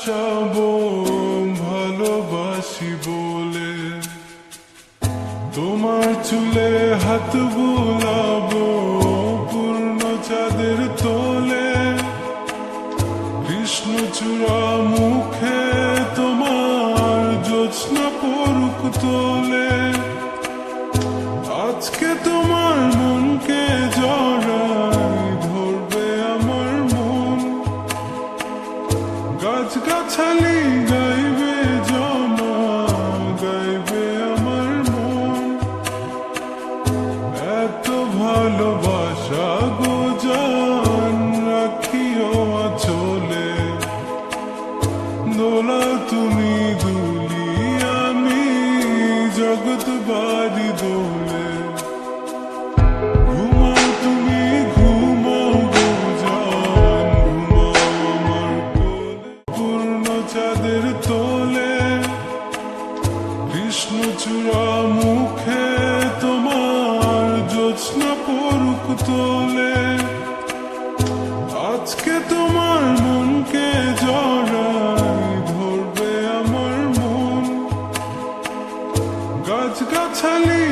হাসাবো ভালোবাসি বলে। তোমার চুলে হাত বুলাবো পূর্ণ চাঁদের তোলে। কৃষ্ণচূড়া মুখে তোমার জ্যোৎস্না পরুক তোলে। আজকে তোমার মনকে জড়াই গাছালি গাইবে গাইবে আমার মন। এত ভালোবাসা গো রাখিও চলে দোলা তুমি দুলি আমি জগৎ বাড়ি দোলে। চাঁদের তোলে বিষ্ণু চূড়া মুখে তোমার জোৎস্না পরুক তোলে। আজকে তোমার মনকে জড়াই ধরবে আমার মন। গাছ গাছালি